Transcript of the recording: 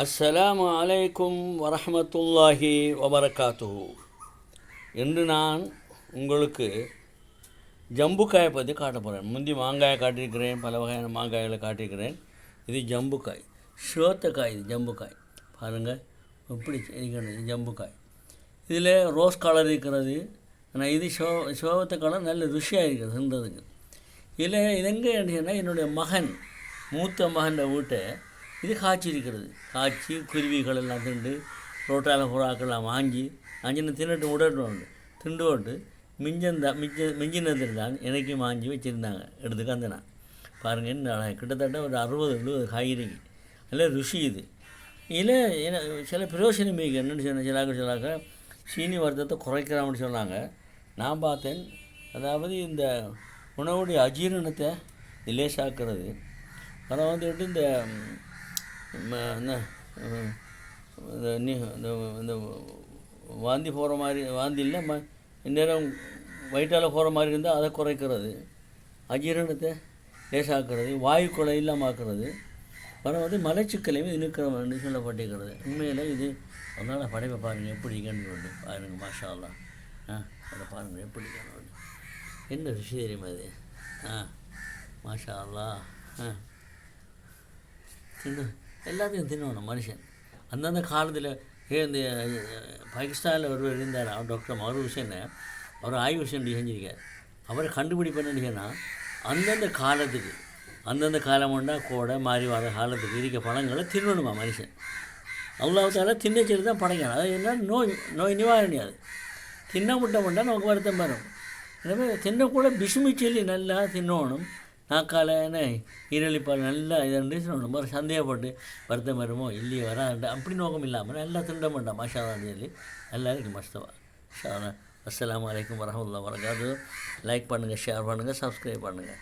அஸ்ஸலாமு அலைக்கும் வரமத்துல்லாஹி வபரகாத்துஹு. இன்று நான் உங்களுக்கு ஜம்புக்காயை பற்றி காட்ட போகிறேன் முந்தி மாங்காயை காட்டியிருக்கிறேன் பல வகையான மாங்காய்களை காட்டியிருக்கிறேன். இது ஜம்புக்காய் சிவத்தக்காய் இது ஜம்புக்காய். பாருங்கள் எப்படி இருக்கிறது ஜம்புக்காய். இதில் ரோஸ் கலர் இருக்கிறது. ஆனால் இது சிவ சிவத்த கலர் நல்ல ருசியாக இருக்கிறது இருந்ததுங்க இதில் இதெங்கே என்னன்னா என்னுடைய மகன் மூத்த மகன் வீட்டை இது காட்சி இருக்கிறது. காய்ச்சி குருவிகள் எல்லாம் திண்டு ரோட்டால புறாக்கெல்லாம் வாங்கி அஞ்சனை தின்னுட்டு விடட்டு திண்டு போட்டு மிஞ்சந்தா மிஞ்ச மிஞ்சினது எனக்கு மாஞ்சி வச்சுருந்தாங்க எடுத்துக்க அந்த நான் பாருங்கள் என்ன கிட்டத்தட்ட ஒரு அறுபது எழுபது காய்கறிக்கு நல்ல ருசி இது. இதில் என்ன சில பிரயோசனம் மிக என்னென்னு சொன்ன சிலாக்க சொல்லாக்க சீனி வருத்தத்தை குறைக்கிறான்னு சொன்னாங்க. நான் பார்த்தேன் அதாவது இந்த உணவுடைய அஜீரணத்தை லேசாக்குறது. அப்புறம் வந்துட்டு இந்த இந்த இந்த இந்த வாந்தி போகிற மாதிரி வாந்தி இல்லை ம இந்நேரம் வயிற்றால் போகிற மாதிரி இருந்தால் அதை குறைக்கிறது. அஜீரணத்தை லேசாக்குறது வாயுக்குலை இல்லாமல் ஆக்குறது அப்புறம் வந்து மலச்சிக்கலையும் இருக்கிற சொல்லப்பட்டிருக்கிறது. உண்மையில் இது அதனால் படைப்பை பாருங்கள் எப்படி கண்டு பாருங்கள் மாஷாலாம் ஆ அதை பாருங்கள் எப்படி கண்டு என்ன ருசி தெரியுமா இது? ஆ மாஷா அல்லா ஆ என்ன? எல்லாத்தையும் தின்னணும் மனுஷன். அந்தந்த காலத்தில் இந்த பாகிஸ்தானில் ஒருவர் இருந்தார்? அவர் டாக்டர் மரு ஹுசேன். அவர் ஆய்வு செஞ்சு செஞ்சிருக்கார். அவரை கண்டுபிடிப்பேன்னு சொன்னால் அந்தந்த காலத்துக்கு அந்தந்த காலம் உண்டா கோடை மாறி வர காலத்துக்கு இருக்க பழங்களை தின்னணுமா மனுஷன்? அவ்வளோத்தால தின்னச்சல் தான் படைக்கணும் அது என்ன? நோய் நோய் நிவாரணி அது. தின்ன முட்டை முட்டா நமக்கு வருத்தம் வரும் எனவே தின்னக்கூட பிசுமி நல்லா தின்னணும். நாக்கால் என்ன நல்லா இதண்டு சொல்லணும் ஒரு சந்தேகப்பட்டு வருத்தம் வருமோ இல்லையே வராது அப்படி நோக்கம் இல்லாமல் நல்லா திண்ட மாட்டான் மாஷாதான் சொல்லி நல்லா இருக்கு மஸ்தவா ஷா அஸ்ஸலாமு அலைக்கும் வரஹ்மத்துல்லாஹி லைக் பண்ணுங்கள் ஷேர் பண்ணுங்கள் சப்ஸ்கிரைப் பண்ணுங்கள்